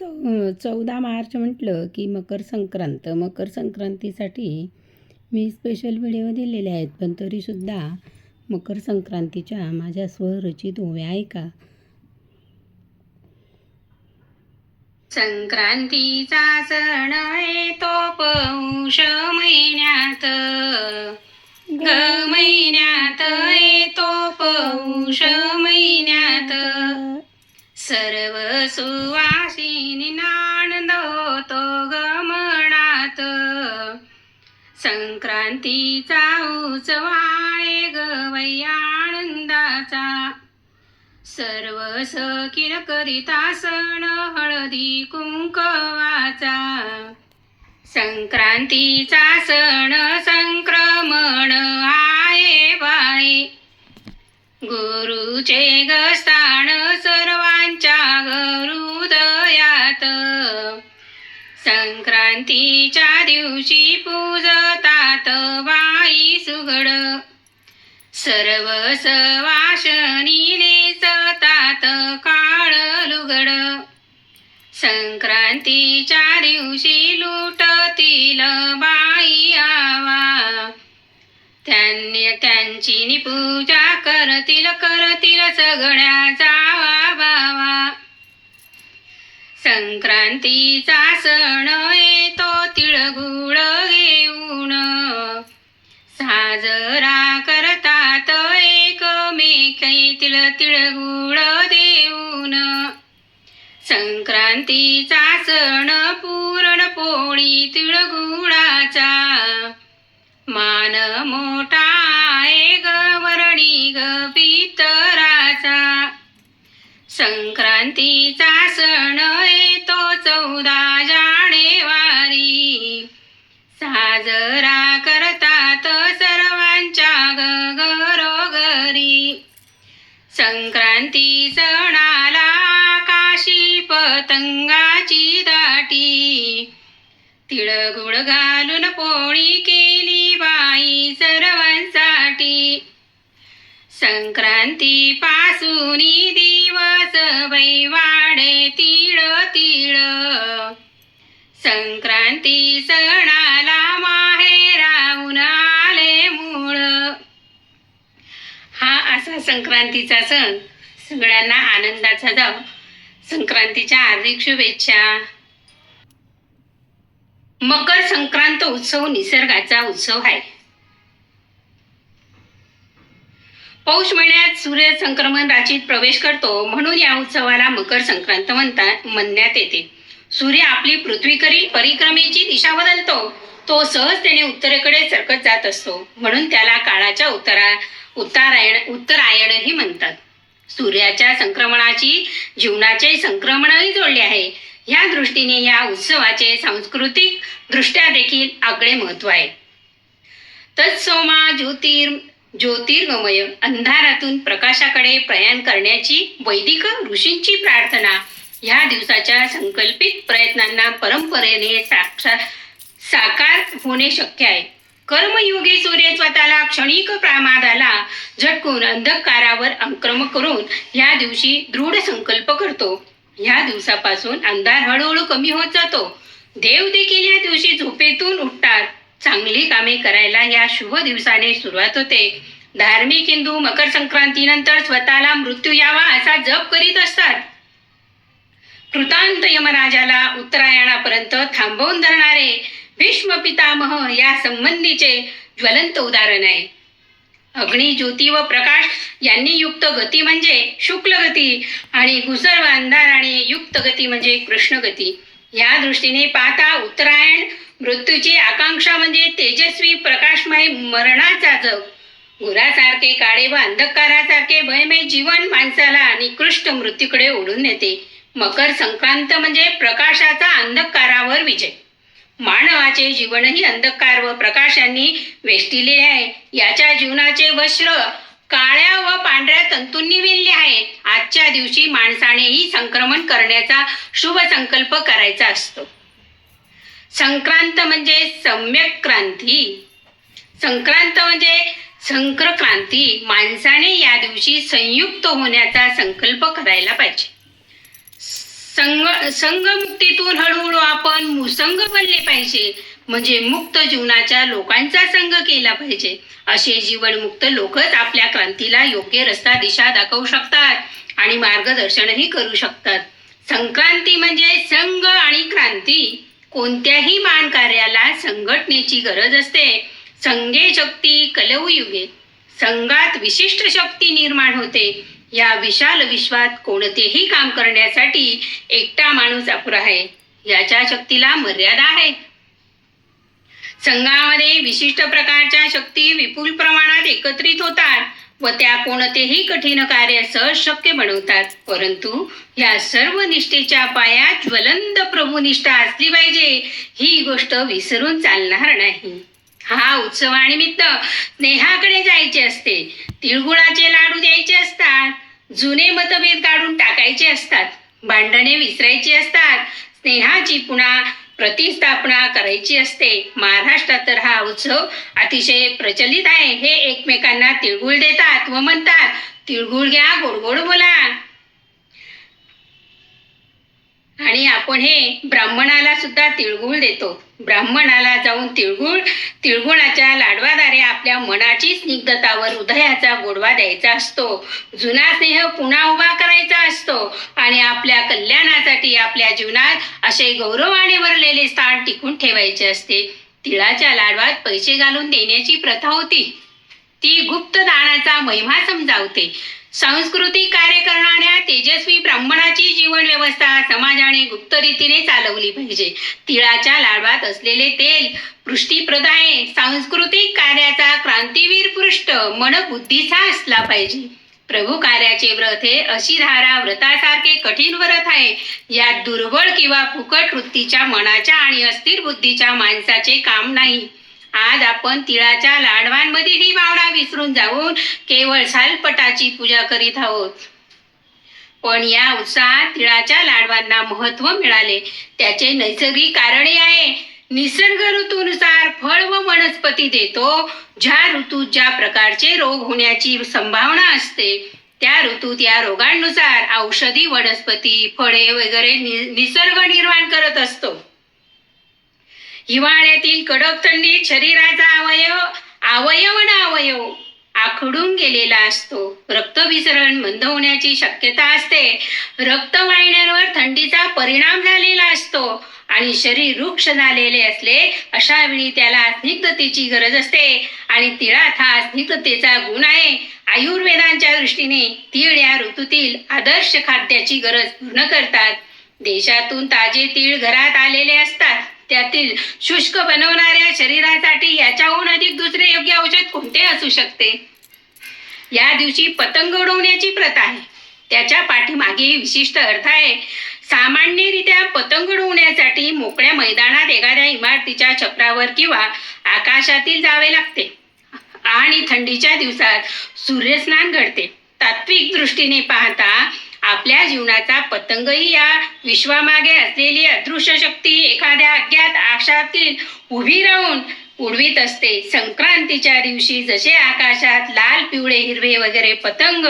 चौ चौदा मार्च म्हटलं की मकर संक्रांत. मकर संक्रांतीसाठी मी स्पेशल व्हिडिओ दिलेले आहेत पण तरीसुद्धा मकर संक्रांतीच्या माझ्या स्वरचित ओव्या ऐका. संक्रांतीचा सण येतो पौष महिन्यात. ग महिन्यात येतो पौष महिन्यात. सर्व सुवा संक्रांतीचा उत्सव आहे गवैया आनंदाचा. सर्व सखीन करिता सण हळदी कुंकवाचा. संक्रांतीचा सण संक्रमण आहे बाई. गुरुचे गस्थान संक्रांतीच्या दिवशी पूजतात बाई सुगड. सर्व सवाशनी नेसतात काळ लुगड. संक्रांतीच्या दिवशी लुटतील बाई आवा. त्यांनी त्यांची पूजा करतील करतील सगळ्या जावा बावा. संक्रांतीचा सण येतो तिळगुळ घेऊन. साजरा करतात एकमेकैतील तिळगुळ देऊन. संक्रांतीचा सण पूर्ण पोळी तिळगुळाचा. मान मोठा आहे गवरणी ग पितराचा. संक्रांतीचा सण चौदा जाणेवारी. साजरा करतात सर्वांच्या घरोघरी. संक्रांती सणाला काशी पतंगाची दाटी. तिळगुळ घालून पोळी केली बाई सर्वांसाठी. संक्रांती पासून दिवस वैवाडे वाढे तिळ तिळ. संक्रांती सणाला माहेराहून आले मूळ. हा असा संक्रांतीचा सण. सगळ्यांना आनंदाचा जाव. संक्रांतीच्या हार्दिक शुभेच्छा. मकर संक्रांत उत्सव निसर्गाचा उत्सव आहे. पौष महिन्यात सूर्य संक्रमण राशीत प्रवेश करतो. म्हणून या उत्सवाला मकर संक्रांत म्हणतात म्हणण्यात येते. सूर्य आपली पृथ्वीकडील परिक्रमेची दिशा बदलतो. तो सहजतेने उत्तरेकडे सरकत जात असतो. म्हणून त्याला काळाच्या उत्तरा उत्तरायण उत्तरायणही म्हणतात. सूर्याच्या संक्रमणाची जीवनाचे संक्रमणही जोडले आहे. या दृष्टीने या उत्सवाचे सांस्कृतिक दृष्ट्या देखील आगळे महत्त्व आहे. तत्सोमा ज्योतिर् ज्योतिर्गमय अंधारातून प्रकाशाकडे प्रयाण करण्याची वैदिक ऋषींची प्रार्थना ह्या दिवसाच्या संकल्पित प्रयत्नांना परंपरेने साक्षा साकार होणे शक्य आहे. कर्मयोगी सूर्य स्वतःला क्षणिक प्रमादाला झटकून अंधकारावर अंक्रम करून या दिवशी दृढ संकल्प करतो. या दिवसापासून अंधार हळूहळू कमी होत जातो. देव देखील या दिवशी झोपेतून उठतात. चांगली कामे करायला या शुभ दिवसाने सुरुवात होते. धार्मिक हिंदू मकर संक्रांतीनंतर स्वतःला मृत्यू यावा असा जप करीत असतात. कृतांत यमराजाला उत्तरायणापर्यंत थांबवून धरणारे भीष्म पितामह या संबंधीचे ज्वलंत उदाहरण आहे. अग्नी ज्योती व प्रकाश यांनी युक्त गती म्हणजे शुक्ल गती आणि घुसर व अंधाराने युक्त गती म्हणजे कृष्ण गती. या दृष्टीने पाहता उत्तरायण मृत्यूची आकांक्षा म्हणजे तेजस्वी प्रकाशमय मरणाचा जग. गुरासारखे काळे व अंधकारासारखे भयमय जीवन माणसाला निकृष्ट मृत्यूकडे ओढून नेते. मकर संक्रांत म्हणजे प्रकाशाचा अंधकारावर विजय. मानवाचे जीवनही अंधकार व प्रकाशांनी वेष्टिले आहे. याच्या जीवनाचे वस्त्र काळ्या व पांढऱ्या तंतूंनी विणले आहे आजच्या दिवशी माणसानेही संक्रमण करण्याचा शुभ संकल्प करायचा असतो. संक्रांत म्हणजे सम्यक क्रांती. संक्रांत म्हणजे संक्रक्रांती माणसाने या दिवशी संयुक्त होण्याचा संकल्प करायला पाहिजे. संग संगमुक्तीतून हळूहळू आपण मुसंग बनले पाहिजे. म्हणजे मुक्त जीवनाच्या लोकांचा संघ केला पाहिजे. असे जीवनमुक्त लोकच आपल्या क्रांतीला योग्य रस्ता दिशा दाखवू शकतात आणि मार्गदर्शनही करू शकतात. संक्रांती म्हणजे संघ आणि क्रांती. कोणत्याही मान कार्याला संघटनेची गरज असते. संघे शक्ती कलवयुगे संघात विशिष्ट शक्ती निर्माण होते. या विशाल विश्वात कोणतेही काम करण्यासाठी एकटा माणूस अपुरा आहे. याच्या शक्तीला मर्यादा आहे. संघामध्ये विशिष्ट प्रकारच्या शक्ती विपुल प्रमाणात एकत्रित होतात व त्या कोणतेही कठीण कार्य सहज शक्य बनवतात. परंतु या सर्व निष्ठेच्या पायात ज्वलंत प्रभुनिष्ठा असली पाहिजे ही गोष्ट विसरून चालणार नाही. हा उत्सवानिमित्त स्नेहाकडे जायचे असते. तिळगुळाचे लाडू द्यायचे असतात. जुने मतभेद काढून टाकायचे असतात. भांडणे विसरायची असतात. स्नेहाची पुन्हा प्रतिस्थापना करायची असते. महाराष्ट्रात तर हा उत्सव अतिशय प्रचलित आहे. हे एकमेकांना तिळगुळ देतात व म्हणतात तिळगुळ घ्या गोड गोड बोला. आणि आपण हे ब्राह्मणाला सुद्धा तिळगुळ देतो. ब्राह्मणाला जाऊन तिळगुळ तिळगुळाच्या लाडवाद्वारे आपल्या मनाची स्निग्धता व हृदयाचा गोडवा द्यायचा असतो. जुना स्नेह पुन्हा उभा करायचा असतो आणि आपल्या कल्याणासाठी आपल्या जीवनात असे गौरवाने भरलेले स्थान टिकून ठेवायचे असते. तिळाच्या लाडवात पैसे घालून देण्याची प्रथा होती. ती गुप्त दानाचा महिमा समजावते. सांस्कृतिक कार्य करणाऱ्या तेजस्वी ब्राह्मणाची जीवन व्यवस्था समाजाने गुप्त रीतीने चालवली पाहिजे. तिळाच्या लाडवात असलेले तेल पृष्टीप्रद सांस्कृतिक कार्याचा क्रांतीवीर पृष्ठ मन बुद्धीचा असला पाहिजे. प्रभू कार्याचे व्रत हे अशी धारा व्रतासारखे कठीण व्रत आहे. यात दुर्बळ किंवा फुकट वृत्तीच्या मनाच्या आणि अस्थिर बुद्धीच्या माणसाचे काम नाही. आज आपण तिळाच्या लाडवांमध्ये ही भावना विसरून जाऊन केवळ सालपटाची पूजा करीत आहोत. पण या उत्साहात तिळाच्या लाडवांना महत्त्व मिळाले. त्याचे नैसर्गिक कारणे आहे. निसर्ग ऋतूनुसार फळ व वनस्पती देतो. ज्या ऋतूत ज्या प्रकारचे रोग होण्याची संभावना असते त्या ऋतूत या रोगांनुसार औषधी वनस्पती फळे वगैरे निसर्ग निर्माण करत असतो. हिवाळ्यातील कडक थंडीत शरीराचा अवयव अवयव न अवयव आखडून गेलेला असतो. रक्तभिसरण मंद होण्याची शक्यता असते. रक्तवाहिन्यांवर थंडीचा परिणाम झालेला असतो आणि शरीर वृक्ष झालेले असले अशा वेळी त्याला स्निग्धतेची गरज असते आणि तिळात हा स्निग्धतेचा गुण आहे. आयुर्वेदांच्या दृष्टीने तीळ या ऋतूतील आदर्श खाद्याची गरज पूर्ण करतात. देशातून ताजे तीळ घरात आलेले असतात. त्यातील शुष्क बनवणाऱ्या शरीरासाठी याच्याहून अधिक दुसरे योग्य औषध कोणते असू शकते? या दिवशी पतंग उडवण्याची प्रथा आहे. त्याच्या पाठीमागे विशिष्ट अर्थ आहे. सामान्यरित्या पतंग उडवण्यासाठी मोकळ्या मैदानात एखाद्या इमारतीच्या छपरावर किंवा आकाशातील जावे लागते आणि थंडीच्या दिवसात सूर्यस्नान घडते. तात्विक दृष्टीने पाहता आपल्या जीवनाचा पतंगही या विश्वामागे असलेली अदृश्य शक्ती एखाद्या अज्ञात आकाशातील उभी राहून उडवीत असते. संक्रांतीच्या दिवशी जसे आकाशात लाल पिवळे हिरवे वगैरे पतंग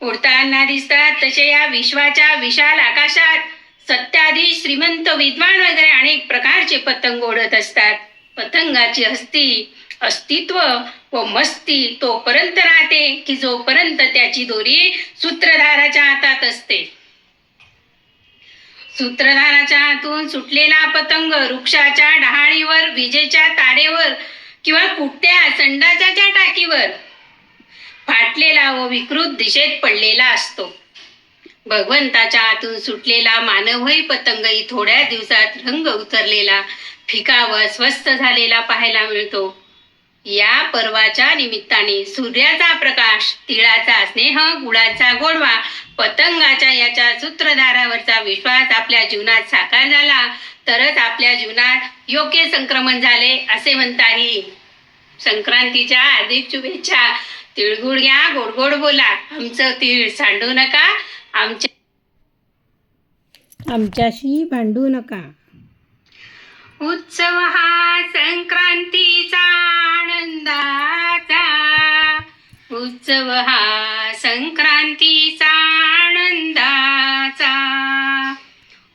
उडताना दिसतात तसे या विश्वाच्या विशाल आकाशात सत्याधीश श्रीमंत विद्वान वगैरे अनेक प्रकारचे पतंग उडत असतात. पतंगाची हस्ती अस्तित्व व मस्ती तोपर्यंत राहते की जोपर्यंत त्याची दोरी सूत्रधाराच्या हातात असते. सूत्रधाराच्या हातून सुटलेला पतंग वृक्षाच्या डहाळीवर विजेच्या तारेवर किंवा कुठल्या संडासाच्या टाकीवर फाटलेला व विकृत दिशेत पडलेला असतो. भगवंताच्या हातून सुटलेला मानवही पतंगही थोड्या दिवसात रंग उतरलेला फिका व स्वस्थ झालेला पाहायला मिळतो. या पर्वाच्या निमित्ताने सूर्याचा प्रकाश तिळाचा स्नेह गुळाचा गोडवा पतंगाच्या याच्या सूत्रधारावरचा विश्वास आपल्या जीवनात साकार झाला तरच आपल्या जीवनात योग्य संक्रमण झाले असे म्हणता येईल संक्रांतीच्या हार्दिक शुभेच्छा. तिळगुळ घ्या गोड गोड बोला. आमचं तीळ सांडू नका आमच्या आमच्याशी भांडू नका. उत्सव हा संक्रांतीचा आनंदाचा. उत्सव हा संक्रांतीचा आनंदाचा.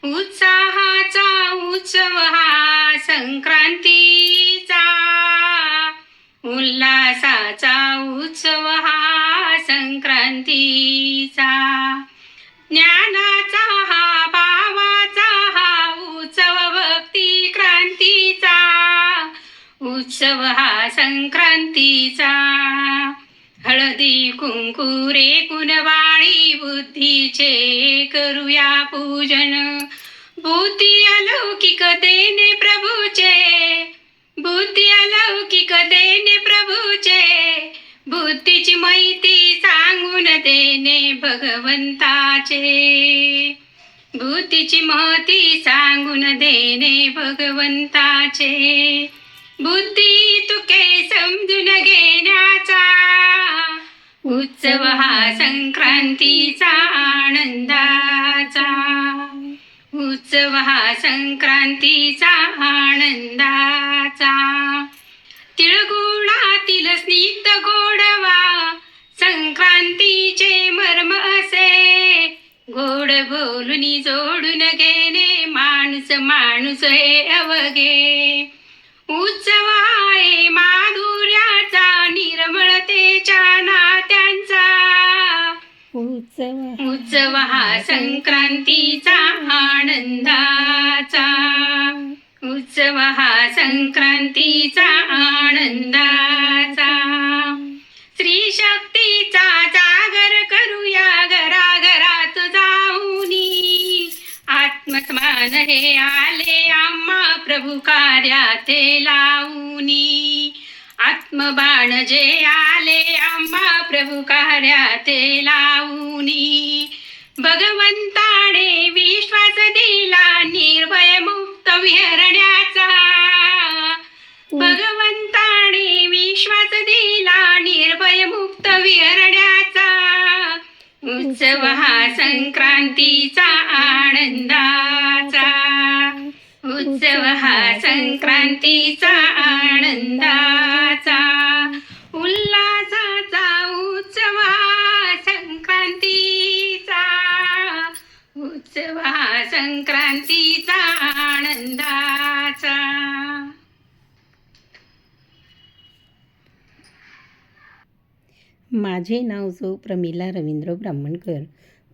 उत्साहाचा उत्सव हा संक्रांतीचा. उल्हासाचा उत्सव हा संक्रांतीचा. संक्रांतीचा हळदी कुंकुरे कुणवाळी बुद्धीचे करूया पूजन. बुद्धी अलौकिकतेने प्रभूचे. बुद्धी अलौकिक देणे प्रभूचे. बुद्धीची माहिती सांगून देणे भगवंताचे. बुद्धीची महती सांगून देणे भगवंताचे. बुद्धी तुके उत्सव हा संक्रांतीचा आनंदाचा. उत्सव हा संक्रांतीचा आनंदाचा. तिळगुळातील स्निग्ध गोडवा संक्रांतीचे मर्म असे. गोड बोलून जोडून घेणे माणूस माणूस हे अवघे. उत्सव आहे माधुर्याचा निर्मळतेच्या ना उत्सव उत्सव हा संक्रांतीचा आनंदाचा. उत्सव हा संक्रांतीचा आनंदाचा. स्त्री शक्तीचा जागर करूया घराघरात जाऊनी. आत्मस्मान हे आले आम्हा प्रभू कार्यात लावू. बाण जे आले प्रभु प्रभू ते लावूनी. भगवंताने विश्वास दिला निर्भय मुक्त विहरण्याचा. भगवंताने विश्वास दिला निर्भय मुक्त विहरण्याचा. उत्सव हा संक्रांतीचा आनंदाचा. उत्सव हा संक्रांतीचा आनंदाचा. संक्रांतीचा आनंदाचा. माझे नाव जो प्रमिला रवींद्र ब्राह्मणकर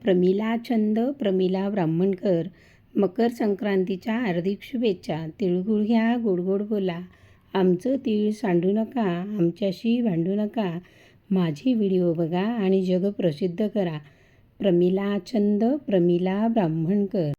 प्रमिला छंद प्रमिला ब्राह्मणकर मकर संक्रांतीच्या हार्दिक शुभेच्छा तिळगुळ घ्या गोड गोड बोला आमचं तीळ सांडू नका आमच्याशी भांडू नका माझी व्हिडिओ बघा आणि जग प्रसिद्ध करा. प्रमिला छंद प्रमिला ब्राह्मणकर.